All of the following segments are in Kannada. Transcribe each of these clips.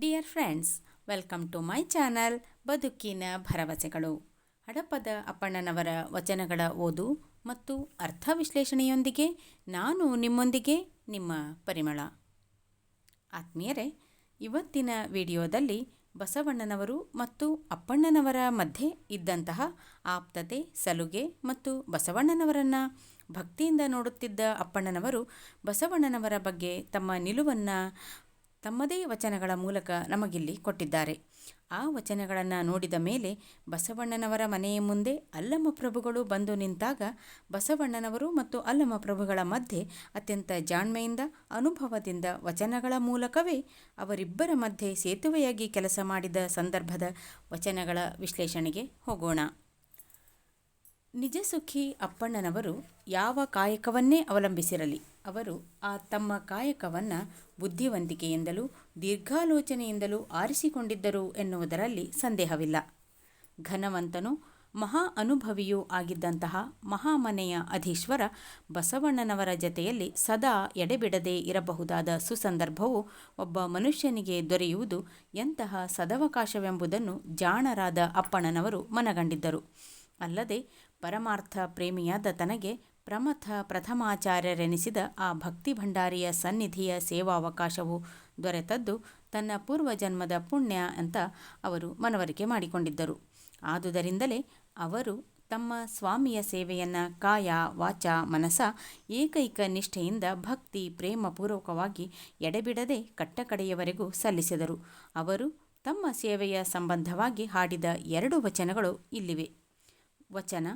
Dear friends welcome to my channel ಬದುಕಿನ ಭರವಸೆಗಳು. ಹಡಪದ ಅಪ್ಪಣ್ಣನವರ ವಚನಗಳ ಓದು ಮತ್ತು ಅರ್ಥ ವಿಶ್ಲೇಷಣೆಯೊಂದಿಗೆ ನಾನು ನಿಮ್ಮೊಂದಿಗೆ ನಿಮ್ಮ ಪರಿಮಳ. ಆತ್ಮೀಯರೇ, ಇವತ್ತಿನ ವಿಡಿಯೋದಲ್ಲಿ ಬಸವಣ್ಣನವರು ಮತ್ತು ಅಪ್ಪಣ್ಣನವರ ಮಧ್ಯೆ ಇದ್ದಂತಹ ಆಪ್ತತೆ, ಸಲುಗೆ ಮತ್ತು ಬಸವಣ್ಣನವರನ್ನು ಭಕ್ತಿಯಿಂದ ನೋಡುತ್ತಿದ್ದ ಅಪ್ಪಣ್ಣನವರು ಬಸವಣ್ಣನವರ ಬಗ್ಗೆ ತಮ್ಮ ನಿಲುವನ್ನು ತಮ್ಮದೇ ವಚನಗಳ ಮೂಲಕ ನಮಗಿಲ್ಲಿ ಕೊಟ್ಟಿದ್ದಾರೆ. ಆ ವಚನಗಳನ್ನು ನೋಡಿದ ಮೇಲೆ ಬಸವಣ್ಣನವರ ಮನೆಯ ಮುಂದೆ ಅಲ್ಲಮ ಪ್ರಭುಗಳು ಬಂದು ನಿಂತಾಗ ಬಸವಣ್ಣನವರು ಮತ್ತು ಅಲ್ಲಮ ಪ್ರಭುಗಳ ಮಧ್ಯೆ ಅತ್ಯಂತ ಜಾಣ್ಮೆಯಿಂದ, ಅನುಭವದಿಂದ ವಚನಗಳ ಮೂಲಕವೇ ಅವರಿಬ್ಬರ ಮಧ್ಯೆ ಸೇತುವೆಯಾಗಿ ಕೆಲಸ ಮಾಡಿದ ಸಂದರ್ಭದ ವಚನಗಳ ವಿಶ್ಲೇಷಣೆಗೆ ಹೋಗೋಣ. ನಿಜಸುಖಿ ಅಪ್ಪಣ್ಣನವರು ಯಾವ ಕಾಯಕವನ್ನೇ ಅವಲಂಬಿಸಿರಲಿ, ಅವರು ಆ ತಮ್ಮ ಕಾಯಕವನ್ನು ಬುದ್ಧಿವಂತಿಕೆಯಿಂದಲೂ ದೀರ್ಘಾಲೋಚನೆಯಿಂದಲೂ ಆರಿಸಿಕೊಂಡಿದ್ದರು ಎನ್ನುವುದರಲ್ಲಿ ಸಂದೇಹವಿಲ್ಲ. ಘನವಂತನು ಮಹಾ ಅನುಭವಿಯೂ ಆಗಿದ್ದಂತಹ ಮಹಾಮನೆಯ ಅಧೀಶ್ವರ ಬಸವಣ್ಣನವರ ಜತೆಯಲ್ಲಿ ಸದಾ ಎಡೆಬಿಡದೆ ಇರಬಹುದಾದ ಸುಸಂದರ್ಭವು ಒಬ್ಬ ಮನುಷ್ಯನಿಗೆ ದೊರೆಯುವುದು ಎಂತಹ ಸದವಕಾಶವೆಂಬುದನ್ನು ಜಾಣರಾದ ಅಪ್ಪಣ್ಣನವರು ಮನಗಂಡಿದ್ದರು. ಅಲ್ಲದೆ ಪರಮಾರ್ಥ ಪ್ರೇಮಿಯಾದ ತನಗೆ ಪ್ರಮಥ ಪ್ರಥಮಾಚಾರ್ಯರೆನಿಸಿದ ಆ ಭಕ್ತಿ ಭಂಡಾರಿಯ ಸನ್ನಿಧಿಯ ಸೇವಾವಕಾಶವು ದೊರೆತದ್ದು ತನ್ನ ಪೂರ್ವಜನ್ಮದ ಪುಣ್ಯ ಅಂತ ಅವರು ಮನವರಿಕೆ ಮಾಡಿಕೊಂಡಿದ್ದರು. ಆದುದರಿಂದಲೇ ಅವರು ತಮ್ಮ ಸ್ವಾಮಿಯ ಸೇವೆಯನ್ನು ಕಾಯ, ವಾಚ, ಮನಸ ಏಕೈಕ ನಿಷ್ಠೆಯಿಂದ ಭಕ್ತಿ ಪ್ರೇಮಪೂರ್ವಕವಾಗಿ ಎಡೆಬಿಡದೆ ಕಟ್ಟಕಡೆಯವರೆಗೂ ಸಲ್ಲಿಸಿದರು. ಅವರು ತಮ್ಮ ಸೇವೆಯ ಸಂಬಂಧವಾಗಿ ಹಾಡಿದ ಎರಡು ವಚನಗಳು ಇಲ್ಲಿವೆ. ವಚನ,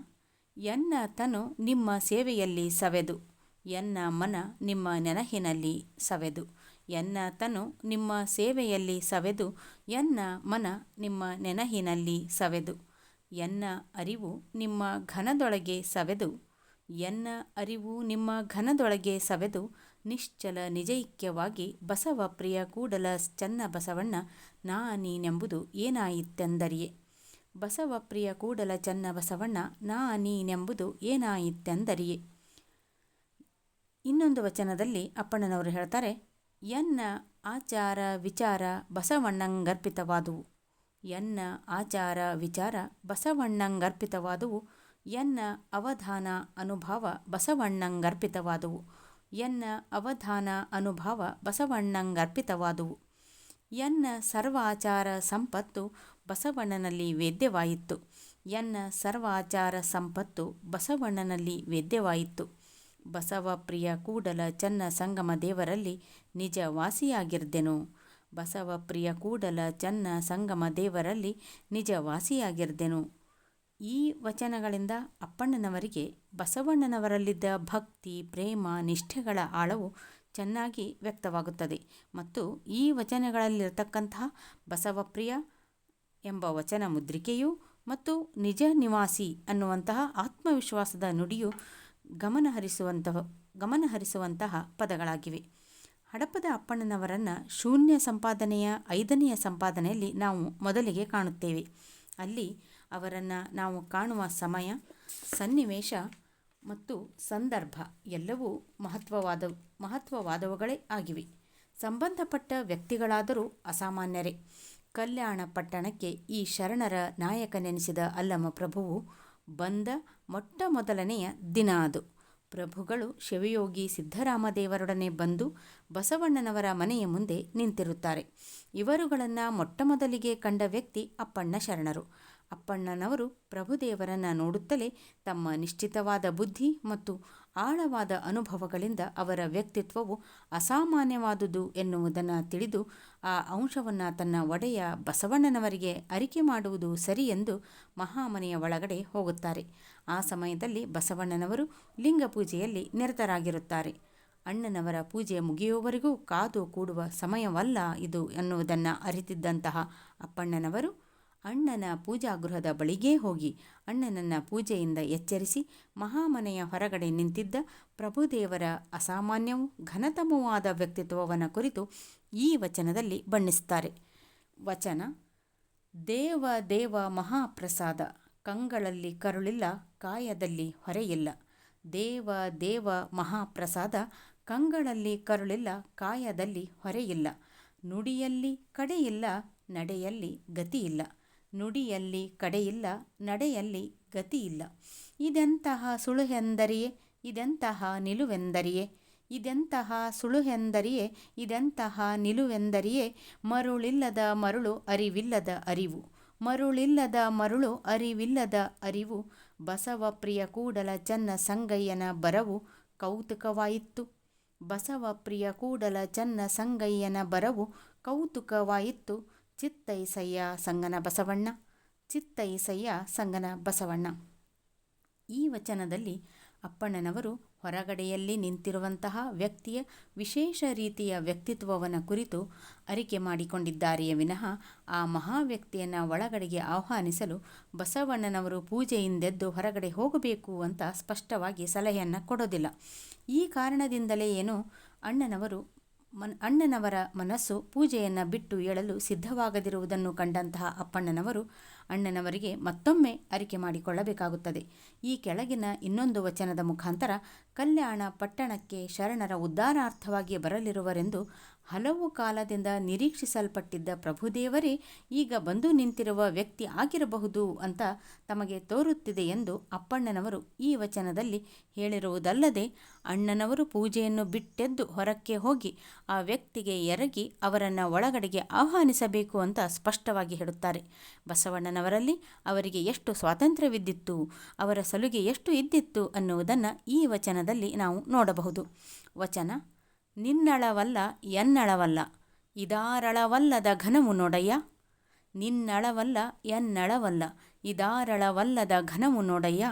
ಎನ್ನ ತನು ನಿಮ್ಮ ಸೇವೆಯಲ್ಲಿ ಸವೆದು, ಎನ್ನ ಮನ ನಿಮ್ಮ ನೆನಹಿನಲ್ಲಿ ಸವೆದು, ಎನ್ನ ತನು ನಿಮ್ಮ ಸೇವೆಯಲ್ಲಿ ಸವೆದು, ಎನ್ನ ಮನ ನಿಮ್ಮ ನೆನಹಿನಲ್ಲಿ ಸವೆದು, ಎನ್ನ ಅರಿವು ನಿಮ್ಮ ಘನದೊಳಗೆ ಸವೆದು, ಎನ್ನ ಅರಿವು ನಿಮ್ಮ ಘನದೊಳಗೆ ಸವೆದು, ನಿಶ್ಚಲ ನಿಜೈಕ್ಯವಾಗಿ ಬಸವ ಪ್ರಿಯ ಕೂಡಲ ಚನ್ನ ಬಸವಣ್ಣ ನಾನೀನೆಂಬುದು ಏನಾಯಿತೆಂದರಿಯೇ. ಬಸವ ಪ್ರಿಯ ಕೂಡಲ ಚನ್ನ ಬಸವಣ್ಣ, ನಾ ನೀನೆಂಬುದು ಏನಾಯಿತೆಂದರಿಯೇ ಇನ್ನೊಂದು ವಚನದಲ್ಲಿ ಅಪ್ಪಣ್ಣನವರು ಹೇಳ್ತಾರೆ, ಎನ್ನ ಆಚಾರ ವಿಚಾರ ಬಸವಣ್ಣಂಗರ್ಪಿತವಾದುವು. ಎನ್ನ ಆಚಾರ ವಿಚಾರ ಬಸವಣ್ಣಂಗರ್ಪಿತವಾದುವು. ಎನ್ನ ಅವಧಾನ ಅನುಭವ ಬಸವಣ್ಣಂಗರ್ಪಿತವಾದುವು. ಎನ್ನ ಅವಧಾನ ಅನುಭವ ಬಸವಣ್ಣಂಗರ್ಪಿತವಾದುವು. ಎನ್ನ ಸರ್ವಾಚಾರ ಸಂಪತ್ತು ಬಸವಣ್ಣನಲ್ಲಿ ವೇದ್ಯವಾಯಿತು. ಎನ್ನ ಸರ್ವಾಚಾರ ಸಂಪತ್ತು ಬಸವಣ್ಣನಲ್ಲಿ ವೇದ್ಯವಾಯಿತು. ಬಸವ ಪ್ರಿಯ ಕೂಡಲ ಚನ್ನ ಸಂಗಮ ದೇವರಲ್ಲಿ ನಿಜ ವಾಸಿಯಾಗಿರ್ದೆನು ಬಸವ ಪ್ರಿಯ ಕೂಡಲ ಚನ್ನ ಸಂಗಮ ದೇವರಲ್ಲಿ ನಿಜ ವಾಸಿಯಾಗಿರ್ದೆನು ಈ ವಚನಗಳಿಂದ ಅಪ್ಪಣ್ಣನವರಿಗೆ ಬಸವಣ್ಣನವರಲ್ಲಿದ್ದ ಭಕ್ತಿ, ಪ್ರೇಮ, ನಿಷ್ಠೆಗಳ ಆಳವು ಚೆನ್ನಾಗಿ ವ್ಯಕ್ತವಾಗುತ್ತದೆ. ಮತ್ತು ಈ ವಚನಗಳಲ್ಲಿರತಕ್ಕಂತಹ ಬಸವಪ್ರಿಯ ಎಂಬ ವಚನ ಮುದ್ರಿಕೆಯು ಮತ್ತು ನಿಜ ನಿವಾಸಿ ಅನ್ನುವಂತಹ ಆತ್ಮವಿಶ್ವಾಸದ ನುಡಿಯು ಗಮನಹರಿಸುವಂತಹ ಗಮನಹರಿಸುವಂತಹ ಪದಗಳಾಗಿವೆ. ಹಡಪದ ಅಪ್ಪಣ್ಣನವರನ್ನು ಶೂನ್ಯ ಸಂಪಾದನೆಯ ಐದನೆಯ ಸಂಪಾದನೆಯಲ್ಲಿ ನಾವು ಮೊದಲಿಗೆ ಕಾಣುತ್ತೇವೆ. ಅಲ್ಲಿ ಅವರನ್ನು ನಾವು ಕಾಣುವ ಸಮಯ, ಸನ್ನಿವೇಶ ಮತ್ತು ಸಂದರ್ಭ ಎಲ್ಲವೂ ಮಹತ್ವವಾದ, ಮಹತ್ವವಾದವುಗಳೇ ಆಗಿವೆ. ಸಂಬಂಧಪಟ್ಟ ವ್ಯಕ್ತಿಗಳಾದರೂ ಅಸಾಮಾನ್ಯರೇ. ಕಲ್ಯಾಣ ಪಟ್ಟಣಕ್ಕೆ ಈ ಶರಣರ ನಾಯಕನೆನಿಸಿದ ಅಲ್ಲಮ ಪ್ರಭುವು, ಬಂದ ಮೊಟ್ಟ ಮೊದಲನೆಯ ದಿನ ಅದು. ಪ್ರಭುಗಳು ಶಿವಯೋಗಿ ಸಿದ್ಧರಾಮದೇವರೊಡನೆ ಬಂದು ಬಸವಣ್ಣನವರ ಮನೆಯ ಮುಂದೆ ನಿಂತಿರುತ್ತಾರೆ. ಇವರುಗಳನ್ನು ಮೊಟ್ಟಮೊದಲಿಗೆ ಕಂಡ ವ್ಯಕ್ತಿ ಅಪ್ಪಣ್ಣ ಶರಣರು. ಅಪ್ಪಣ್ಣನವರು ಪ್ರಭುದೇವರನ್ನು ನೋಡುತ್ತಲೇ ತಮ್ಮ ನಿಶ್ಚಿತವಾದ ಬುದ್ಧಿ ಮತ್ತು ಆಳವಾದ ಅನುಭವಗಳಿಂದ ಅವರ ವ್ಯಕ್ತಿತ್ವವು ಅಸಾಮಾನ್ಯವಾದುದು ಎನ್ನುವುದನ್ನು ತಿಳಿದು ಆ ಅಂಶವನ್ನು ತನ್ನ ಒಡೆಯ ಬಸವಣ್ಣನವರಿಗೆ ಅರಿಕೆ ಮಾಡುವುದು ಸರಿ ಎಂದು ಮಹಾಮನೆಯ ಒಳಗಡೆ ಹೋಗುತ್ತಾರೆ. ಆ ಸಮಯದಲ್ಲಿ ಬಸವಣ್ಣನವರು ಲಿಂಗ ಪೂಜೆಯಲ್ಲಿ ನಿರತರಾಗಿರುತ್ತಾರೆ. ಅಣ್ಣನವರ ಪೂಜೆ ಮುಗಿಯುವವರೆಗೂ ಕಾದು ಕೂಡುವ ಸಮಯವಲ್ಲ ಇದು ಎನ್ನುವುದನ್ನು ಅರಿತಿದ್ದಂತಹ ಅಪ್ಪಣ್ಣನವರು ಅಣ್ಣನ ಪೂಜಾಗೃಹದ ಬಳಿಗೇ ಹೋಗಿ ಅಣ್ಣನನ್ನ ಪೂಜೆಯಿಂದ ಎಚ್ಚರಿಸಿ ಮಹಾಮನೆಯ ಹೊರಗಡೆ ನಿಂತಿದ್ದ ಪ್ರಭುದೇವರ ಅಸಾಮಾನ್ಯವೂ ಘನತಮವಾದ ವ್ಯಕ್ತಿತ್ವವನ್ನು ಕುರಿತು ಈ ವಚನದಲ್ಲಿ ಬಣ್ಣಿಸುತ್ತಾರೆ. ವಚನ, ದೇವ ದೇವ ಮಹಾಪ್ರಸಾದ, ಕಂಗಳಲ್ಲಿ ಕರುಳಿಲ್ಲ, ಕಾಯದಲ್ಲಿ ಹೊರೆಯಿಲ್ಲ. ದೇವ ದೇವ ಮಹಾಪ್ರಸಾದ, ಕಂಗಳಲ್ಲಿ ಕರುಳಿಲ್ಲ, ಕಾಯದಲ್ಲಿ ಹೊರೆಯಿಲ್ಲ. ನುಡಿಯಲ್ಲಿ ಕಡೆಯಿಲ್ಲ, ನಡೆಯಲ್ಲಿ ಗತಿಯಿಲ್ಲ. ನುಡಿಯಲ್ಲಿ ಕಡೆಯಿಲ್ಲ, ನಡೆಯಲ್ಲಿ ಗತಿಯಿಲ್ಲ. ಇದೆಂತಹ ಸುಳುಹೆಂದರಿಯೇ, ಇದೆಂತಹ ನಿಲುವೆಂದರಿಯೇ, ಇದೆಂತಹ ಸುಳುಹೆಂದರಿಯೇ, ಇದೆಂತಹ ನಿಲುವೆಂದರಿಯೇ, ಮರುಳಿಲ್ಲದ ಮರುಳು ಅರಿವಿಲ್ಲದ ಅರಿವು, ಮರುಳಿಲ್ಲದ ಮರುಳು ಅರಿವಿಲ್ಲದ ಅರಿವು, ಬಸವಪ್ರಿಯ ಕೂಡಲ ಚನ್ನ ಸಂಗಯ್ಯನ ಬರವು ಕೌತುಕವಾಯಿತು ಬಸವಪ್ರಿಯ ಕೂಡಲ ಚನ್ನ ಸಂಗಯ್ಯನ ಬರವು ಕೌತುಕವಾಯಿತು ಚಿತ್ತೈಸಯ್ಯ ಸಂಗನ ಬಸವಣ್ಣ, ಚಿತ್ತೈಸಯ್ಯ ಸಂಗನ ಬಸವಣ್ಣ. ಈ ವಚನದಲ್ಲಿ ಅಪ್ಪಣ್ಣನವರು ಹೊರಗಡೆಯಲ್ಲಿ ನಿಂತಿರುವಂತಹ ವ್ಯಕ್ತಿಯ ವಿಶೇಷ ರೀತಿಯ ವ್ಯಕ್ತಿತ್ವವನ್ನು ಕುರಿತು ಅರಿಕೆ ಮಾಡಿಕೊಂಡಿದ್ದಾರೆಯೇ ವಿನಃ ಆ ಮಹಾ ವ್ಯಕ್ತಿಯನ್ನು ಒಳಗಡೆಗೆ ಆಹ್ವಾನಿಸಲು ಬಸವಣ್ಣನವರು ಪೂಜೆಯಿಂದೆದ್ದು ಹೊರಗಡೆ ಹೋಗಬೇಕು ಅಂತ ಸ್ಪಷ್ಟವಾಗಿ ಸಲಹೆಯನ್ನು ಕೊಡೋದಿಲ್ಲ. ಈ ಕಾರಣದಿಂದಲೇ ಏನು ಅಣ್ಣನವರು ಮನ್ ಅಣ್ಣನವರ ಮನಸ್ಸು ಪೂಜೆಯನ್ನು ಬಿಟ್ಟು ಏಳಲು ಸಿದ್ಧವಾಗದಿರುವುದನ್ನು ಕಂಡಂತಹ ಅಪ್ಪಣ್ಣನವರು ಅಣ್ಣನವರಿಗೆ ಮತ್ತೊಮ್ಮೆ ಅರಿಕೆ ಮಾಡಿಕೊಳ್ಳಬೇಕಾಗುತ್ತದೆ. ಈ ಕೆಳಗಿನ ಇನ್ನೊಂದು ವಚನದ ಮುಖಾಂತರ ಕಲ್ಯಾಣ ಪಟ್ಟಣಕ್ಕೆ ಶರಣರ ಉದ್ಧಾರಾರ್ಥವಾಗಿ ಬರಲಿರುವರೆಂದು ಹಲವು ಕಾಲದಿಂದ ನಿರೀಕ್ಷಿಸಲ್ಪಟ್ಟಿದ್ದ ಪ್ರಭುದೇವರೇ, ಈಗ ಬಂದು ನಿಂತಿರುವ ವ್ಯಕ್ತಿ ಆಗಿರಬಹುದು ಅಂತ ತಮಗೆ ತೋರುತ್ತಿದೆ ಎಂದು ಅಪ್ಪಣ್ಣನವರು ಈ ವಚನದಲ್ಲಿ ಹೇಳಿರುವುದಲ್ಲದೆ, ಅಣ್ಣನವರು ಪೂಜೆಯನ್ನು ಬಿಟ್ಟೆದ್ದು ಹೊರಕ್ಕೆ ಹೋಗಿ ಆ ವ್ಯಕ್ತಿಗೆ ಎರಗಿ ಅವರನ್ನು ಒಳಗಡೆಗೆ ಆಹ್ವಾನಿಸಬೇಕು ಅಂತ ಸ್ಪಷ್ಟವಾಗಿ ಹೇಳುತ್ತಾರೆ. ಬಸವಣ್ಣನವರಲ್ಲಿ ಅವರಿಗೆ ಎಷ್ಟು ಸ್ವಾತಂತ್ರ್ಯವಿದ್ದಿತ್ತು, ಅವರ ಸಲುಗೆ ಎಷ್ಟು ಇದ್ದಿತ್ತು ಅನ್ನುವುದನ್ನು ಈ ವಚನದಲ್ಲಿ ನಾವು ನೋಡಬಹುದು. ವಚನ, ನಿನ್ನಳವಲ್ಲ, ಎನ್ನಳವಲ್ಲ, ಇದಾರಳವಲ್ಲದ ಘನವು ನೋಡಯ್ಯ, ನಿನ್ನಳವಲ್ಲ, ಎನ್ನಳವಲ್ಲ, ಇದಾರಳವಲ್ಲದ ಘನವು ನೋಡಯ್ಯ,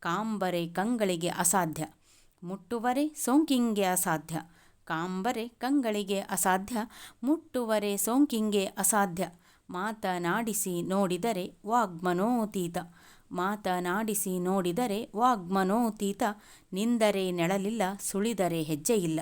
ಕಾಂಬರೆ ಕಂಗಳಿಗೆ ಅಸಾಧ್ಯ, ಮುಟ್ಟುವರೆ ಸೋಂಕಿಂಗೆ ಅಸಾಧ್ಯ, ಕಾಂಬರೆ ಕಂಗಳಿಗೆ ಅಸಾಧ್ಯ, ಮುಟ್ಟುವರೆ ಸೋಂಕಿಂಗೆ ಅಸಾಧ್ಯ ಮಾತನಾಡಿಸಿ ನೋಡಿದರೆ ವಾಗ್ಮನೋತೀತ. ಮಾತನಾಡಿಸಿ ನೋಡಿದರೆ ವಾಗ್ಮನೋತೀತ. ನಿಂದರೆ ನೆಳಲಿಲ್ಲ, ಸುಳಿದರೆ ಹೆಜ್ಜೆಯಿಲ್ಲ.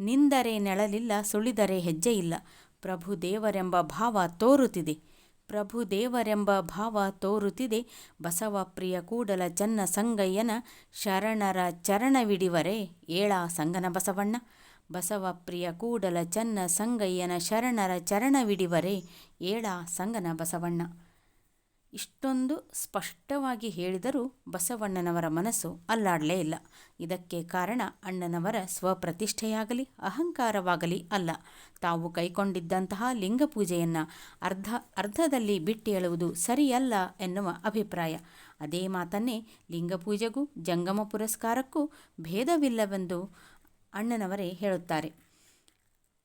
ನಿಂದರೆ ನೆಳಲಿಲ್ಲ, ಸುಳಿದರೆ ಹೆಜ್ಜೆಯಿಲ್ಲ. ಪ್ರಭು ದೇವರೆಂಬ ಭಾವ ತೋರುತ್ತಿದೆ. ಪ್ರಭು ದೇವರೆಂಬ ಭಾವ ತೋರುತ್ತಿದೆ. ಬಸವಪ್ರಿಯ ಕೂಡಲ ಚನ್ನ ಸಂಗಯ್ಯನ ಶರಣರ ಚರಣವಿಡಿವರೆ ಏಳ ಸಂಗನ ಬಸವಣ್ಣ. ಬಸವಪ್ರಿಯ ಕೂಡಲ ಚನ್ನ ಸಂಗಯ್ಯನ ಶರಣರ ಚರಣವಿಡಿವರೆ ಏಳ ಸಂಗನ ಬಸವಣ್ಣ. ಇಷ್ಟೊಂದು ಸ್ಪಷ್ಟವಾಗಿ ಹೇಳಿದರೂ ಬಸವಣ್ಣನವರ ಮನಸ್ಸು ಅಲ್ಲಾಡಲೇ ಇಲ್ಲ. ಇದಕ್ಕೆ ಕಾರಣ ಅಣ್ಣನವರ ಸ್ವಪ್ರತಿಷ್ಠೆಯಾಗಲಿ, ಅಹಂಕಾರವಾಗಲಿ ಅಲ್ಲ. ತಾವು ಕೈಕೊಂಡಿದ್ದಂತಹ ಲಿಂಗಪೂಜೆಯನ್ನು ಅರ್ಧ, ಅರ್ಧದಲ್ಲಿ ಬಿಟ್ಟೇಳುವುದು ಸರಿಯಲ್ಲ ಎನ್ನುವ ಅಭಿಪ್ರಾಯ. ಅದೇ ಮಾತನ್ನೇ ಲಿಂಗಪೂಜೆಗೂ ಜಂಗಮ ಪುರಸ್ಕಾರಕ್ಕೂ ಭೇದವಿಲ್ಲವೆಂದು ಅಣ್ಣನವರೇ ಹೇಳುತ್ತಾರೆ.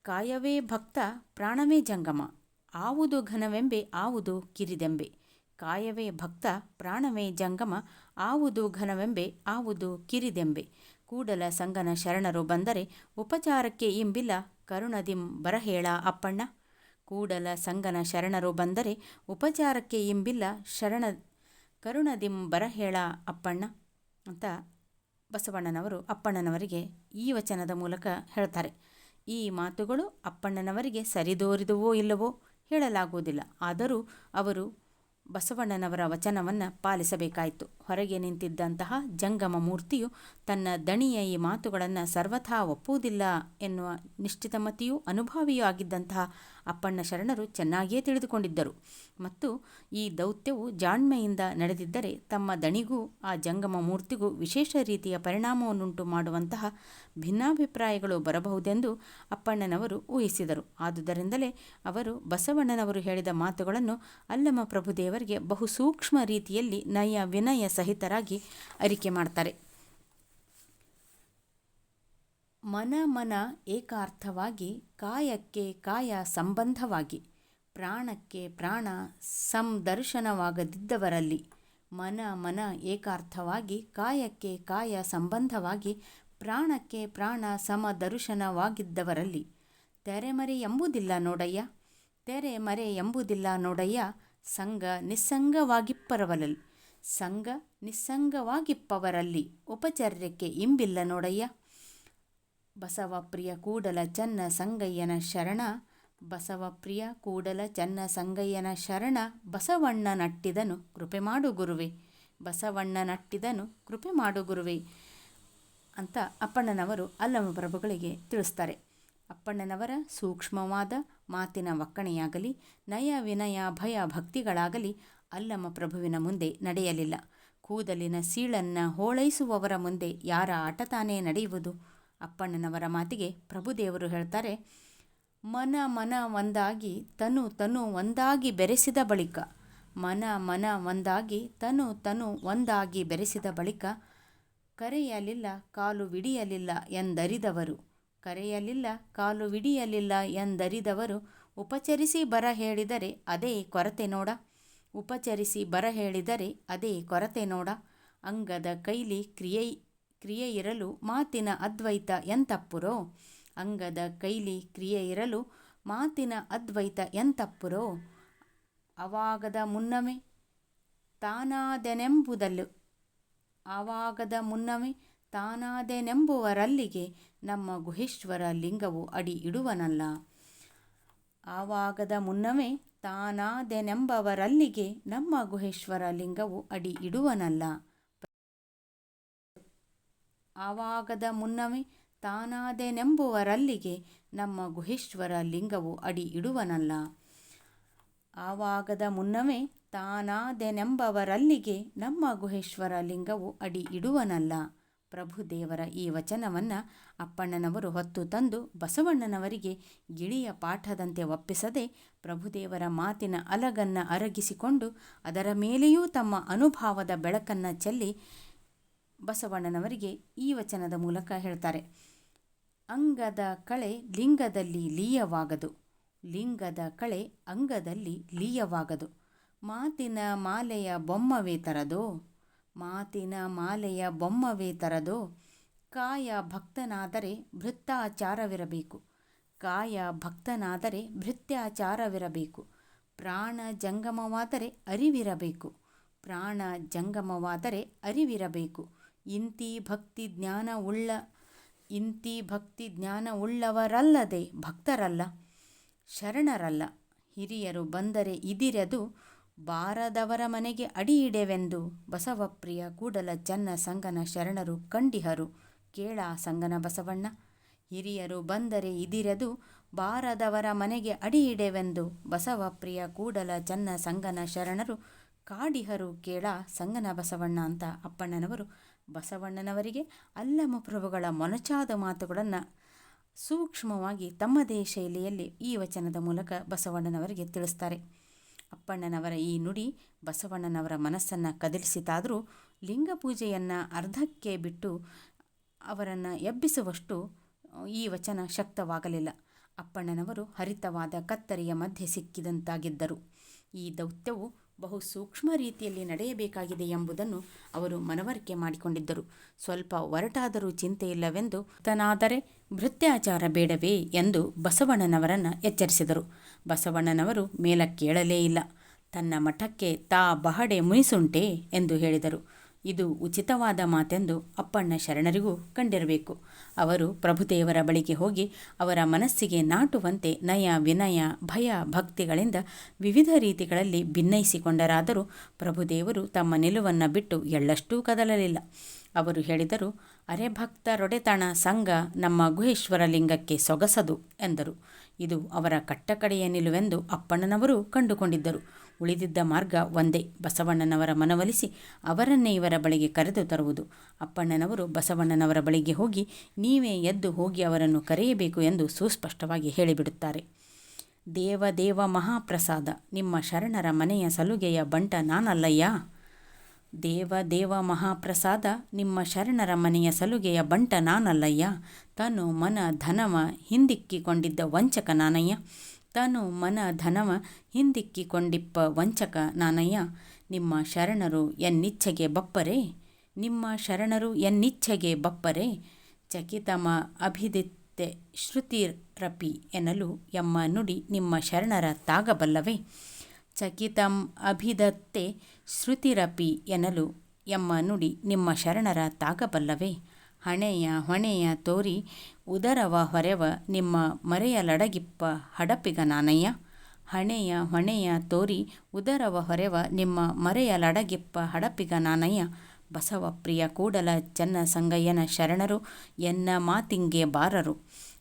ಕಾಯವೇ ಭಕ್ತ ಪ್ರಾಣವೇ ಜಂಗಮ, ಆವುದು ಘನವೆಂಬೆ, ಆವುದು ಕಿರಿದೆಂಬೆ. ಕಾಯವೇ ಭಕ್ತ ಪ್ರಾಣವೇ ಜಂಗಮ, ಆವುದು ಘನವೆಂಬೆ, ಆವುದು ಕಿರಿದೆಂಬೆ. ಕೂಡಲ ಸಂಗನ ಶರಣರು ಬಂದರೆ ಉಪಚಾರಕ್ಕೆ ಇಂಬಿಲ್ಲ, ಕರುಣದಿಂ ಬರಹೇಳ ಅಪ್ಪಣ್ಣ. ಕೂಡಲ ಸಂಗನ ಶರಣರು ಬಂದರೆ ಉಪಚಾರಕ್ಕೆ ಇಂಬಿಲ್ಲ, ಶರಣ ಕರುಣದಿಂ ಬರಹೇಳ ಅಪ್ಪಣ್ಣ. ಅಂತ ಬಸವಣ್ಣನವರು ಅಪ್ಪಣ್ಣನವರಿಗೆ ಈ ವಚನದ ಮೂಲಕ ಹೇಳ್ತಾರೆ. ಈ ಮಾತುಗಳು ಅಪ್ಪಣ್ಣನವರಿಗೆ ಸರಿದೋರಿದವೋ ಇಲ್ಲವೋ ಹೇಳಲಾಗುವುದಿಲ್ಲ. ಆದರೂ ಅವರು ಬಸವಣ್ಣನವರ ವಚನವನ್ನು ಪಾಲಿಸಬೇಕಾಯಿತು. ಹೊರಗೆ ನಿಂತಿದ್ದಂತಹ ಜಂಗಮ ಮೂರ್ತಿಯು ತನ್ನ ದಣಿಯ ಈ ಮಾತುಗಳನ್ನು ಸರ್ವಥಾ ಒಪ್ಪುವುದಿಲ್ಲ ಎನ್ನುವ ನಿಶ್ಚಿತಮತಿಯೂ ಅನುಭಾವಿಯೂ ಆಗಿದ್ದಂತಹ ಅಪ್ಪಣ್ಣ ಶರಣರು ಚೆನ್ನಾಗಿಯೇ ತಿಳಿದುಕೊಂಡಿದ್ದರು. ಮತ್ತು ಈ ದೌತ್ಯವು ಜಾಣ್ಮೆಯಿಂದ ನಡೆದಿದ್ದರೆ ತಮ್ಮ ದಣಿಗೂ, ಆ ಜಂಗಮ ಮೂರ್ತಿಗೂ ವಿಶೇಷ ರೀತಿಯ ಪರಿಣಾಮವನ್ನುಂಟು ಮಾಡುವಂತಹ ಭಿನ್ನಾಭಿಪ್ರಾಯಗಳು ಬರಬಹುದೆಂದು ಅಪ್ಪಣ್ಣನವರು ಊಹಿಸಿದರು. ಆದುದರಿಂದಲೇ ಅವರು ಬಸವಣ್ಣನವರು ಹೇಳಿದ ಮಾತುಗಳನ್ನು ಅಲ್ಲಮ ಪ್ರಭುದೇವರಿಗೆ ಬಹು ಸೂಕ್ಷ್ಮ ರೀತಿಯಲ್ಲಿ ನಯ ವಿನಯ ಸಹಿತರಾಗಿ ಅರಿಕೆ ಮಾಡ್ತಾರೆ. ಮನ ಮನ ಏಕಾರ್ಥವಾಗಿ, ಕಾಯಕ್ಕೆ ಕಾಯ ಸಂಬಂಧವಾಗಿ, ಪ್ರಾಣಕ್ಕೆ ಪ್ರಾಣ ಸಂದರ್ಶನವಾಗದಿದ್ದವರಲ್ಲಿ, ಮನ ಮನ ಏಕಾರ್ಥವಾಗಿ, ಕಾಯಕ್ಕೆ ಕಾಯ ಸಂಬಂಧವಾಗಿ, ಪ್ರಾಣಕ್ಕೆ ಪ್ರಾಣ ಸಮದರ್ಶನವಾಗಿದ್ದವರಲ್ಲಿ, ತೆರೆಮರೆ ಎಂಬುದಿಲ್ಲ ನೋಡಯ್ಯ ತೆರೆ ಮರೆ ಎಂಬುದಿಲ್ಲ ನೋಡಯ್ಯ, ಸಂಘ ನಿಸ್ಸಂಗವಾಗಿಪ್ಪರವಲಲ್ಲಿ, ಸಂಘ ನಿಸ್ಸಂಗವಾಗಿಪ್ಪವರಲ್ಲಿ, ಉಪಚರ್ಯಕ್ಕೆ ಇಂಬಿಲ್ಲ ನೋಡಯ್ಯ. ಬಸವಪ್ರಿಯ ಕೂಡಲ ಚನ್ನ ಸಂಗಯ್ಯನ ಶರಣ ಬಸವಪ್ರಿಯ ಕೂಡಲ ಚನ್ನ ಸಂಗಯ್ಯನ ಶರಣ, ಬಸವಣ್ಣ ನಟ್ಟಿದನು ಕೃಪೆ ಮಾಡು ಗುರುವೆ, ಬಸವಣ್ಣ ನಟ್ಟಿದನು ಕೃಪೆ ಮಾಡು ಗುರುವೆ ಅಂತ ಅಪ್ಪಣ್ಣನವರು ಅಲ್ಲಮ ಪ್ರಭುಗಳಿಗೆ ತಿಳಿಸ್ತಾರೆ. ಅಪ್ಪಣ್ಣನವರ ಸೂಕ್ಷ್ಮವಾದ ಮಾತಿನ ಒಕ್ಕಣೆಯಾಗಲಿ, ನಯ ವಿನಯ ಭಯ ಭಕ್ತಿಗಳಾಗಲಿ ಅಲ್ಲಮ ಪ್ರಭುವಿನ ಮುಂದೆ ನಡೆಯಲಿಲ್ಲ. ಕೂದಲಿನ ಸೀಳನ್ನು ಹೋಳೈಸುವವರ ಮುಂದೆ ಯಾರ ಆಟ ತಾನೇ ನಡೆಯುವುದು? ಅಪ್ಪಣ್ಣನವರ ಮಾತಿಗೆ ಪ್ರಭುದೇವರು ಹೇಳ್ತಾರೆ, ಮನ ಮನ ಒಂದಾಗಿ ತನು ತನು ಒಂದಾಗಿ ಬೆರೆಸಿದ ಬಳಿಕ, ಮನ ಮನ ಒಂದಾಗಿ ತನು ತನು ಒಂದಾಗಿ ಬೆರೆಸಿದ ಬಳಿಕ, ಕರೆಯಲಿಲ್ಲ ಕಾಲು ವಿಡಿಯಲಿಲ್ಲ ಎಂದರಿದವರು, ಕರೆಯಲಿಲ್ಲ ಕಾಲು ವಿಡಿಯಲಿಲ್ಲ ಎಂದರಿದವರು, ಉಪಚರಿಸಿ ಬರ ಹೇಳಿದರೆ ಅದೇ ಕೊರತೆ ನೋಡ, ಉಪಚರಿಸಿ ಬರ ಹೇಳಿದರೆ ಅದೇ ಕೊರತೆ ನೋಡ, ಅಂಗದ ಕೈಲಿ ಕ್ರಿಯೆ ಕ್ರಿಯೆ ಇರಲು ಮಾತಿನ ಅದ್ವೈತ ಎಂತಪ್ಪುರೋ? ಅಂಗದ ಕೈಲಿ ಕ್ರಿಯೆ ಇರಲು ಮಾತಿನ ಅದ್ವೈತ ಎಂತಪ್ಪುರೋ? ಅವಾಗದ ಮುನ್ನವೇ ತಾನಾದೆನೆಂಬುದಲ್ಲು. ಆವಾಗದ ಮುನ್ನವೇ ತಾನಾದೆನೆಂಬುವರಲ್ಲಿಗೆ ನಮ್ಮ ಗುಹೇಶ್ವರ ಲಿಂಗವು ಅಡಿ ಇಡುವನಲ್ಲ. ಆವಾಗದ ಮುನ್ನವೇ ತಾನಾದೆನೆಂಬವರಲ್ಲಿಗೆ ನಮ್ಮ ಗುಹೇಶ್ವರ ಲಿಂಗವು ಅಡಿ ಇಡುವನಲ್ಲ. ಆವಾಗದ ಮುನ್ನವೇ ತಾನಾದೆನೆಂಬುವರಲ್ಲಿಗೆ ನಮ್ಮ ಗುಹೇಶ್ವರ ಲಿಂಗವು ಅಡಿ ಇಡುವನಲ್ಲ. ಆವಾಗದ ಮುನ್ನವೇ ತಾನಾದೆನೆಂಬವರಲ್ಲಿಗೆ ನಮ್ಮ ಗುಹೇಶ್ವರ ಲಿಂಗವು ಅಡಿ ಇಡುವನಲ್ಲ. ಪ್ರಭುದೇವರ ಈ ವಚನವನ್ನು ಅಪ್ಪಣ್ಣನವರು ಹೊತ್ತು ತಂದು ಬಸವಣ್ಣನವರಿಗೆ ಗಿಳಿಯ ಪಾಠದಂತೆ ಒಪ್ಪಿಸದೆ ಪ್ರಭುದೇವರ ಮಾತಿನ ಅಲಗನ್ನು ಅರಗಿಸಿಕೊಂಡು ಅದರ ಮೇಲೆಯೂ ತಮ್ಮ ಅನುಭಾವದ ಬೆಳಕನ್ನು ಚೆಲ್ಲಿ ಬಸವಣ್ಣನವರಿಗೆ ಈ ವಚನದ ಮೂಲಕ ಹೇಳ್ತಾರೆ. ಅಂಗದ ಕಳೆ ಲಿಂಗದಲ್ಲಿ ಲೀಯವಾಗದು. ಲಿಂಗದ ಕಳೆ ಅಂಗದಲ್ಲಿ ಲೀಯವಾಗದು. ಮಾತಿನ ಮಾಲೆಯ ಬೊಮ್ಮವೇ ತರದೋ. ಮಾತಿನ ಮಾಲೆಯ ಬೊಮ್ಮವೇ ತರದೋ. ಕಾಯ ಭಕ್ತನಾದರೆ ಭೃತ್ತಾಚಾರವಿರಬೇಕು. ಕಾಯ ಭಕ್ತನಾದರೆ ಭೃತ್ಯಾಚಾರವಿರಬೇಕು. ಪ್ರಾಣ ಜಂಗಮವಾದರೆ ಅರಿವಿರಬೇಕು. ಪ್ರಾಣ ಜಂಗಮವಾದರೆ ಅರಿವಿರಬೇಕು. ಇಂತಿ ಭಕ್ತಿ ಜ್ಞಾನ ಉಳ್ಳ, ಇಂತಿ ಭಕ್ತಿ ಜ್ಞಾನ ಉಳ್ಳವರಲ್ಲದೆ ಭಕ್ತರಲ್ಲ, ಶರಣರಲ್ಲ. ಹಿರಿಯರು ಬಂದರೆ ಇದಿರದು ಬಾರದವರ ಮನೆಗೆ ಅಡಿಯಿಡೆವೆಂದು ಬಸವಪ್ರಿಯ ಕೂಡಲ ಚನ್ನ ಸಂಗನ ಶರಣರು ಕಂಡಿಹರು. ಕೇಳ ಸಂಗನ ಬಸವಣ್ಣ, ಹಿರಿಯರು ಬಂದರೆ ಇದಿರದು ಬಾರದವರ ಮನೆಗೆ ಅಡಿಯಿಡೆವೆಂದು ಬಸವಪ್ರಿಯ ಕೂಡಲ ಚನ್ನ ಸಂಗನ ಶರಣರು ಕಾಡಿಹರು ಕೇಳ ಸಂಗನ ಬಸವಣ್ಣ ಅಂತ ಅಪ್ಪಣ್ಣನವರು ಬಸವಣ್ಣನವರಿಗೆ ಅಲ್ಲಮ ಪ್ರಭುಗಳ ಮೊನಚಾದ ಮಾತುಗಳನ್ನು ಸೂಕ್ಷ್ಮವಾಗಿ ತಮ್ಮದೇ ಶೈಲಿಯಲ್ಲಿ ಈ ವಚನದ ಮೂಲಕ ಬಸವಣ್ಣನವರಿಗೆ ತಿಳಿಸ್ತಾರೆ. ಅಪ್ಪಣ್ಣನವರ ಈ ನುಡಿ ಬಸವಣ್ಣನವರ ಮನಸ್ಸನ್ನು ಕದಲಿಸಿತಾದರೂ ಲಿಂಗ ಪೂಜೆಯನ್ನು ಅರ್ಧಕ್ಕೆ ಬಿಟ್ಟು ಅವರನ್ನು ಎಬ್ಬಿಸುವಷ್ಟು ಈ ವಚನ ಶಕ್ತವಾಗಲಿಲ್ಲ. ಅಪ್ಪಣ್ಣನವರು ಹರಿತವಾದ ಕತ್ತರಿಯ ಮಧ್ಯೆ ಸಿಕ್ಕಿದಂತಾಗಿದ್ದರು. ಈ ದೌತ್ಯವು ಬಹು ಸೂಕ್ಷ್ಮ ರೀತಿಯಲ್ಲಿ ನಡೆಯಬೇಕಾಗಿದೆ ಎಂಬುದನ್ನು ಅವರು ಮನವರಿಕೆ ಮಾಡಿಕೊಂಡಿದ್ದರು. ಸ್ವಲ್ಪ ಒರಟಾದರೂ ಚಿಂತೆಯಿಲ್ಲವೆಂದು ತನಾದರೆ ಭೃತ್ಯಾಚಾರ ಬೇಡವೇ ಎಂದು ಬಸವಣ್ಣನವರನ್ನು ಎಚ್ಚರಿಸಿದರು. ಬಸವಣ್ಣನವರು ಮೇಲಕ್ಕೇಳಲೇ ಇಲ್ಲ. ತನ್ನ ಮಠಕ್ಕೆ ತಾ ಬಹಡೆ ಮುನಿಸುಂಟೆ ಎಂದು ಹೇಳಿದರು. ಇದು ಉಚಿತವಾದ ಮಾತೆಂದು ಅಪ್ಪಣ್ಣ ಶರಣರಿಗೂ ಕಂಡಿರಬೇಕು. ಅವರು ಪ್ರಭುದೇವರ ಬಳಿಗೆ ಹೋಗಿ ಅವರ ಮನಸ್ಸಿಗೆ ನಾಟುವಂತೆ ನಯ ವಿನಯ ಭಯ ಭಕ್ತಿಗಳಿಂದ ವಿವಿಧ ರೀತಿಗಳಲ್ಲಿ ಭಿನ್ನಯಿಸಿಕೊಂಡರಾದರೂ ಪ್ರಭುದೇವರು ತಮ್ಮ ನಿಲುವನ್ನು ಬಿಟ್ಟು ಎಳ್ಳಷ್ಟೂ ಕದಲಲಿಲ್ಲ. ಅವರು ಹೇಳಿದರು, ಅರೆ ಭಕ್ತ ರೊಡೆತಣ ಸಂಘ ನಮ್ಮ ಗುಹೇಶ್ವರ ಲಿಂಗಕ್ಕೆ ಸೊಗಸದು ಎಂದರು. ಇದು ಅವರ ಕಟ್ಟಕಡೆಯ ನಿಲುವೆಂದು ಅಪ್ಪಣ್ಣನವರು ಕಂಡುಕೊಂಡಿದ್ದರು. ಉಳಿದಿದ್ದ ಮಾರ್ಗ ಒಂದೇ. ಬಸವಣ್ಣನವರ ಮನವೊಲಿಸಿ ಅವರನ್ನೇ ಇವರ ಬಳಿಗೆ ಕರೆದು ತರುವುದು. ಅಪ್ಪಣ್ಣನವರು ಬಸವಣ್ಣನವರ ಬಳಿಗೆ ಹೋಗಿ ನೀವೇ ಎದ್ದು ಹೋಗಿ ಅವರನ್ನು ಕರೆಯಬೇಕು ಎಂದು ಸುಸ್ಪಷ್ಟವಾಗಿ ಹೇಳಿಬಿಡುತ್ತಾರೆ. ದೇವ ದೇವ ಮಹಾಪ್ರಸಾದ, ನಿಮ್ಮ ಶರಣರ ಮನೆಯ ಸಲುಗೆಯ ಬಂಟ ನಾನಲ್ಲಯ್ಯ. ದೇವ ದೇವ ಮಹಾಪ್ರಸಾದ, ನಿಮ್ಮ ಶರಣರ ಮನೆಯ ಸಲುಗೆಯ ಬಂಟ ನಾನಲ್ಲಯ್ಯ. ತನು ಮನ ಧನವ ಹಿಂದಿಕ್ಕಿಕೊಂಡಿದ್ದ ವಂಚಕ ನಾನಯ್ಯ. ತನು ಮನ ಧನವ ಹಿಂದಿಕ್ಕಿಕೊಂಡಿಪ್ಪ ವಂಚಕ ನಾನಯ್ಯ. ನಿಮ್ಮ ಶರಣರು ಎನ್ನಿಚ್ಛೆಗೆ ಬಪ್ಪರೆ? ನಿಮ್ಮ ಶರಣರು ಎನ್ನಿಚ್ಛೆಗೆ ಬಪ್ಪರೆ? ಚಕಿತಮ ಅಭಿದಿತ್ತೆ ಶ್ರುತಿರಪಿ ಎನ್ನಲು ಎಮ್ಮ ನುಡಿ ನಿಮ್ಮ ಶರಣರ ತಾಗಬಲ್ಲವೇ? ಚಕಿತಂ ಅಭಿದತ್ತೆ ಶ್ರುತಿರಪಿ ಎನ್ನಲು ಎಮ್ಮ ನುಡಿ ನಿಮ್ಮ ಶರಣರ ತಾಗಬಲ್ಲವೇ? ಹಣೆಯ ಹೊಣೆಯ ತೋರಿ ಉದರವ ಹೊರೆವ ನಿಮ್ಮ ಮರೆಯ ಲಡಗಿಪ್ಪ ಹಡಪಿಗ ನಾನಯ್ಯ. ಹಣೆಯ ಹೊಣೆಯ ತೋರಿ ಉದರವ ಹೊರೆವ ನಿಮ್ಮ ಮರೆಯ ಲಡಗಿಪ್ಪ ಹಡಪಿಗ ನಾನಯ್ಯ. ಬಸವಪ್ರಿಯ ಕೂಡಲ ಚನ್ನ ಸಂಗಯ್ಯನ ಶರಣರು, ಎನ್ನ ಮಾತಿಂಗೆ ಬಾರರು.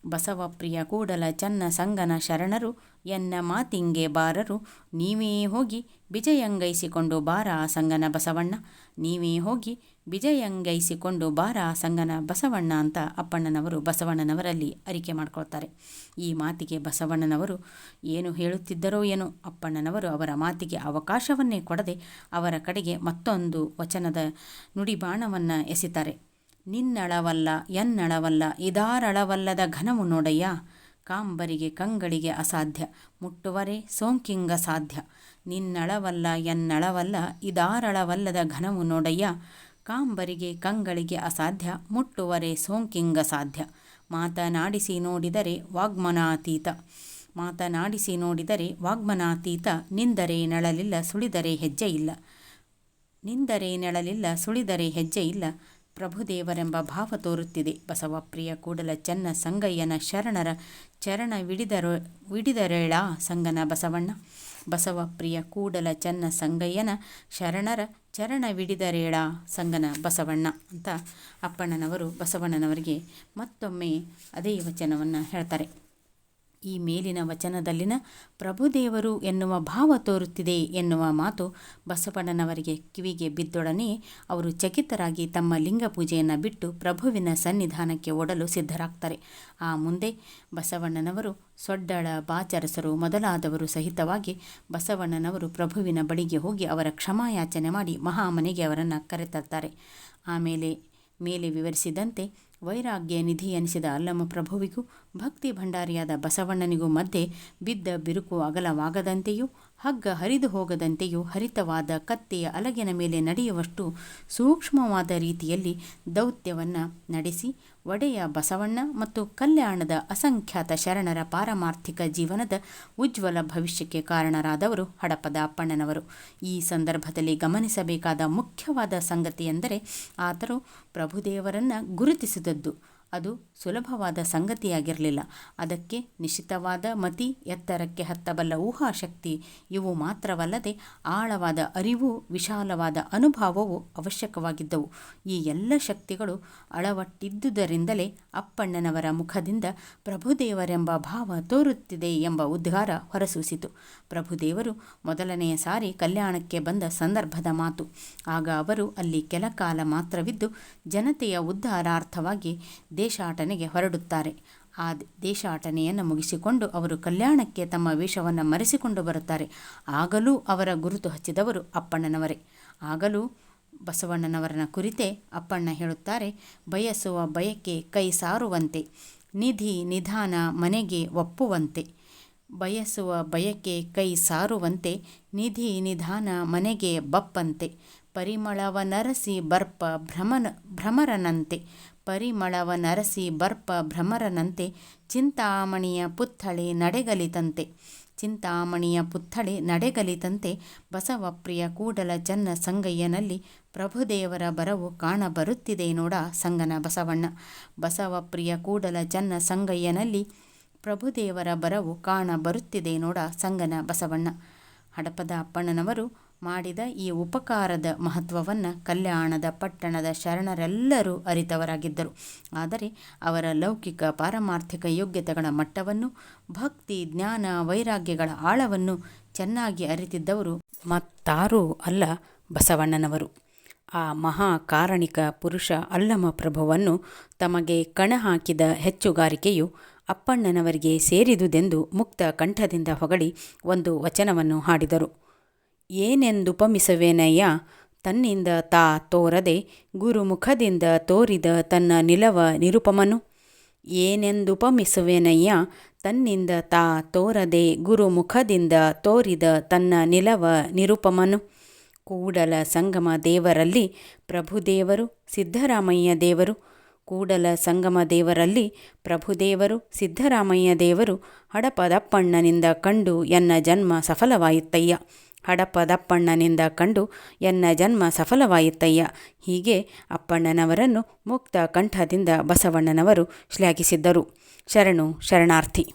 ಬಸವಪ್ರಿಯ ಕೂಡಲ ಚನ್ನ ಸಂಗನ ಶರಣರು ಎನ್ನ ಮಾತಿಂಗೆ ಬಾರರು. ನೀವೇ ಹೋಗಿ ಬಿಜಯಂಗೈಸಿಕೊಂಡು ಬಾರ ಸಂಗನ ಬಸವಣ್ಣ. ನೀವೇ ಹೋಗಿ ಬಿಜಯಂಗೈಸಿಕೊಂಡು ಬಾರ ಸಂಗನ ಬಸವಣ್ಣ ಅಂತ ಅಪ್ಪಣ್ಣನವರು ಬಸವಣ್ಣನವರಲ್ಲಿ ಅರಿಕೆ ಮಾಡ್ಕೊಳ್ತಾರೆ. ಈ ಮಾತಿಗೆ ಬಸವಣ್ಣನವರು ಏನು ಹೇಳುತ್ತಿದ್ದರೋ ಏನೋ ಅಪ್ಪಣ್ಣನವರು ಅವರ ಮಾತಿಗೆ ಅವಕಾಶವನ್ನೇ ಕೊಡದೆ ಅವರ ಕಡೆಗೆ ಮತ್ತೊಂದು ವಚನದ ನುಡಿಬಾಣವನ್ನು ಎಸಿತಾರೆ. ನಿನ್ನಳವಲ್ಲ ಎನ್ನಳವಲ್ಲ ಇದಾರಳವಲ್ಲದ ಘನವು ನೋಡಯ್ಯ. ಕಾಂಬರಿಗೆ ಕಂಗಳಿಗೆ ಅಸಾಧ್ಯ. ಮುಟ್ಟುವರೆ ಸೋಂಕಿಂಗ ಸಾಧ್ಯ. ನಿನ್ನಳವಲ್ಲ, ಎನ್ನಳವಲ್ಲ, ಇದಾರಳವಲ್ಲದ ಘನವು ನೋಡಯ್ಯ. ಕಾಂಬರಿಗೆ ಕಂಗಳಿಗೆ ಅಸಾಧ್ಯ, ಮುಟ್ಟುವರೆ ಸೋಂಕಿಂಗ ಸಾಧ್ಯ. ಮಾತನಾಡಿಸಿ ನೋಡಿದರೆ ವಾಗ್ಮನಾತೀತ. ಮಾತನಾಡಿಸಿ ನೋಡಿದರೆ ವಾಗ್ಮನಾತೀತ. ನಿಂದರೆ ನಳಲಿಲ್ಲ, ಸುಳಿದರೆ ಹೆಜ್ಜೆ ಇಲ್ಲ. ನಿಂದರೆ ನೆಳಲಿಲ್ಲ, ಸುಳಿದರೆ ಹೆಜ್ಜೆ ಇಲ್ಲ. ಪ್ರಭುದೇವರೆಂಬ ಭಾವ ತೋರುತ್ತಿದೆ. ಬಸವಪ್ರಿಯ ಕೂಡಲ ಚನ್ನ ಸಂಗಯ್ಯನ ಶರಣರ ಚರಣ ವಿಡಿದರೋ, ವಿಡಿದರೇಳ ಸಂಗನ ಬಸವಣ್ಣ. ಬಸವಪ್ರಿಯ ಕೂಡಲ ಚನ್ನ ಸಂಗಯ್ಯನ ಶರಣರ ಚರಣ ವಿಡಿದರೇಳ ಸಂಗನ ಬಸವಣ್ಣ ಅಂತ ಅಪ್ಪಣ್ಣನವರು ಬಸವಣ್ಣನವರಿಗೆ ಮತ್ತೊಮ್ಮೆ ಅದೇ ವಚನವನ್ನು ಹೇಳ್ತಾರೆ. ಈ ಮೇಲಿನ ವಚನದಲ್ಲಿನ ಪ್ರಭುದೇವರು ಎನ್ನುವ ಭಾವ ತೋರುತ್ತಿದೆ ಎನ್ನುವ ಮಾತು ಬಸವಣ್ಣನವರಿಗೆ ಕಿವಿಗೆ ಬಿದ್ದೊಡನೆ ಅವರು ಚಕಿತರಾಗಿ ತಮ್ಮ ಲಿಂಗ ಪೂಜೆಯನ್ನು ಬಿಟ್ಟು ಪ್ರಭುವಿನ ಸನ್ನಿಧಾನಕ್ಕೆ ಓಡಲು ಸಿದ್ಧರಾಗ್ತಾರೆ. ಆ ಮುಂದೆ ಬಸವಣ್ಣನವರು ಸೊಡ್ಡಳ, ಬಾಚರಸರು ಮೊದಲಾದವರು ಸಹಿತವಾಗಿ ಬಸವಣ್ಣನವರು ಪ್ರಭುವಿನ ಬಳಿಗೆ ಹೋಗಿ ಅವರ ಕ್ಷಮಾಯಾಚನೆ ಮಾಡಿ ಮಹಾಮನೆಗೆ ಅವರನ್ನು ಕರೆತರ್ತಾರೆ. ಆಮೇಲೆ ಮೇಲೆ ವಿವರಿಸಿದಂತೆ ವೈರಾಗ್ಯ ನಿಧಿ ಎನಿಸಿದ ಅಲ್ಲಮ ಪ್ರಭುವಿಗೂ, ಭಕ್ತಿ ಭಂಡಾರಿಯಾದ ಬಸವಣ್ಣನಿಗೂ ಮಧ್ಯೆ ಬಿದ್ದ ಬಿರುಕು ಅಗಲವಾಗದಂತೆಯೂ, ಹಗ್ಗ ಹರಿದು ಹೋಗದಂತೆಯೂ ಹರಿತವಾದ ಕತ್ತೆಯ ಅಲಗಿನ ಮೇಲೆ ನಡೆಯುವಷ್ಟು ಸೂಕ್ಷ್ಮವಾದ ರೀತಿಯಲ್ಲಿ ದೌತ್ಯವನ್ನು ನಡೆಸಿ ಒಡೆಯ ಬಸವಣ್ಣ ಮತ್ತು ಕಲ್ಯಾಣದ ಅಸಂಖ್ಯಾತ ಶರಣರ ಪಾರಮಾರ್ಥಿಕ ಜೀವನದ ಉಜ್ವಲ ಭವಿಷ್ಯಕ್ಕೆ ಕಾರಣರಾದವರು ಹಡಪದ ಅಪ್ಪಣ್ಣನವರು. ಈ ಸಂದರ್ಭದಲ್ಲಿ ಗಮನಿಸಬೇಕಾದ ಮುಖ್ಯವಾದ ಸಂಗತಿ ಎಂದರೆ ಆತರು ಪ್ರಭುದೇವರನ್ನು ಗುರುತಿಸಿದದ್ದು. ಅದು ಸುಲಭವಾದ ಸಂಗತಿಯಾಗಿರಲಿಲ್ಲ. ಅದಕ್ಕೆ ನಿಶ್ಚಿತವಾದ ಮತಿ, ಎತ್ತರಕ್ಕೆ ಹತ್ತಬಲ್ಲ ಊಹಾಶಕ್ತಿ, ಇವು ಮಾತ್ರವಲ್ಲದೆ ಆಳವಾದ ಅರಿವು, ವಿಶಾಲವಾದ ಅನುಭವವು ಅವಶ್ಯಕವಾಗಿದ್ದವು. ಈ ಎಲ್ಲ ಶಕ್ತಿಗಳು ಅಳವಟ್ಟಿದ್ದುದರಿಂದಲೇ ಅಪ್ಪಣ್ಣನವರ ಮುಖದಿಂದ ಪ್ರಭುದೇವರೆಂಬ ಭಾವ ತೋರುತ್ತಿದೆ ಎಂಬ ಉದ್ಗಾರ ಹೊರಸೂಸಿತು. ಪ್ರಭುದೇವರು ಮೊದಲನೆಯ ಸಾರಿ ಕಲ್ಯಾಣಕ್ಕೆ ಬಂದ ಸಂದರ್ಭದ ಮಾತು. ಆಗ ಅವರು ಅಲ್ಲಿ ಕೆಲ ಕಾಲ ಮಾತ್ರವಿದ್ದು ಜನತೆಯ ಉದ್ಧಾರಾರ್ಥವಾಗಿ ದೇಶಾಟನೆಗೆ ಹೊರಡುತ್ತಾರೆ. ಆ ದೇಶಾಟನೆಯನ್ನು ಮುಗಿಸಿಕೊಂಡು ಅವರು ಕಲ್ಯಾಣಕ್ಕೆ ತಮ್ಮ ವೇಷವನ್ನು ಮರೆಸಿಕೊಂಡು ಬರುತ್ತಾರೆ. ಆಗಲೂ ಅವರ ಗುರುತು ಹಚ್ಚಿದವರು ಅಪ್ಪಣ್ಣನವರೇ. ಆಗಲೂ ಬಸವಣ್ಣನವರನ ಕುರಿತೇ ಅಪ್ಪಣ್ಣ ಹೇಳುತ್ತಾರೆ, ಬಯಸುವ ಬಯಕೆ ಕೈ ಸಾರುವಂತೆ, ನಿಧಿ ನಿಧಾನ ಮನೆಗೆ ಒಪ್ಪುವಂತೆ, ಬಯಸುವ ಬಯಕೆ ಕೈ ಸಾರುವಂತೆ, ನಿಧಿ ನಿಧಾನ ಮನೆಗೆ ಬಪ್ಪಂತೆ, ಪರಿಮಳವ ನರಸಿ ಬರ್ಪ ಭ್ರಮನ ಭ್ರಮರನಂತೆ ಪರಿಮಳವ ನರಸಿ ಬರ್ಪ ಭ್ರಮರನಂತೆ ಚಿಂತಾಮಣಿಯ ಪುತ್ಥಳೆ ನಡೆಗಲಿತಂತೆ. ಚಿಂತಾಮಣಿಯ ಪುತ್ಥಳೆ ನಡೆಗಲಿತಂತೆ ಬಸವಪ್ರಿಯ ಕೂಡಲ ಚನ್ನ ಸಂಗಯ್ಯನಲ್ಲಿ ಪ್ರಭುದೇವರ ಬರವು ಕಾಣಬರುತ್ತಿದೆ ನೋಡ ಸಂಗನ ಬಸವಣ್ಣ. ಬಸವಪ್ರಿಯ ಕೂಡಲ ಚನ್ನ ಸಂಗಯ್ಯನಲ್ಲಿ ಪ್ರಭುದೇವರ ಬರವು ಕಾಣಬರುತ್ತಿದೆ ನೋಡ ಸಂಗನ ಬಸವಣ್ಣ. ಹಡಪದ ಅಪ್ಪಣ್ಣನವರು ಮಾಡಿದ ಈ ಉಪಕಾರದ ಮಹತ್ವವನ್ನು ಕಲ್ಯಾಣದ, ಪಟ್ಟಣದ ಶರಣರೆಲ್ಲರೂ ಅರಿತವರಾಗಿದ್ದರು. ಆದರೆ ಅವರ ಲೌಕಿಕ ಪಾರಮಾರ್ಥಿಕ ಯೋಗ್ಯತೆಗಳ ಮಟ್ಟವನ್ನು, ಭಕ್ತಿ, ಜ್ಞಾನ, ವೈರಾಗ್ಯಗಳ ಆಳವನ್ನು ಚೆನ್ನಾಗಿ ಅರಿತಿದ್ದವರು ಮತ್ತಾರೂ ಅಲ್ಲ ಬಸವಣ್ಣನವರು. ಆ ಮಹಾ ಕಾರಣಿಕ ಪುರುಷ ಅಲ್ಲಮ ಪ್ರಭುವನ್ನು ತಮಗೆ ಕಣ ಹಾಕಿದ ಹೆಚ್ಚುಗಾರಿಕೆಯು ಅಪ್ಪಣ್ಣನವರಿಗೆ ಸೇರಿದುದೆಂದು ಮುಕ್ತ ಕಂಠದಿಂದ ಹೊಗಳಿ ಒಂದು ವಚನವನ್ನು ಹಾಡಿದರು. ಏನೆಂದುಪಮಿಸುವೆನಯ್ಯ? ತನ್ನಿಂದ ತಾ ತೋರದೆ ಗುರುಮುಖದಿಂದ ತೋರಿದ ತನ್ನ ನಿಲವ ನಿರುಪಮನು. ಏನೆಂದುಪಮಿಸುವೆನಯ್ಯ? ತನ್ನಿಂದ ತಾ ತೋರದೆ ಗುರುಮುಖದಿಂದ ತೋರಿದ ತನ್ನ ನಿಲವ ನಿರುಪಮನು. ಕೂಡಲ ಸಂಗಮ ದೇವರಲ್ಲಿ ಪ್ರಭುದೇವರು ಸಿದ್ದರಾಮಯ್ಯ ದೇವರು. ಕೂಡಲ ಸಂಗಮ ದೇವರಲ್ಲಿ ಪ್ರಭುದೇವರು ಸಿದ್ದರಾಮಯ್ಯ ದೇವರು ಹಡಪದಪ್ಪಣ್ಣನಿಂದ ಕಂಡು ಎನ್ನ ಜನ್ಮ ಸಫಲವಾಯಿತಯ್ಯ ಹಡಪದಪ್ಪಣ್ಣನಿಂದ ಕಂಡು ಎನ್ನ ಜನ್ಮ ಸಫಲವಾಯಿತಯ್ಯ ಹೀಗೆ ಅಪ್ಪಣ್ಣನವರನ್ನು ಮುಕ್ತ ಕಂಠದಿಂದ ಬಸವಣ್ಣನವರು ಶ್ಲಾಘಿಸಿದ್ದರು. ಶರಣು ಶರಣಾರ್ಥಿ.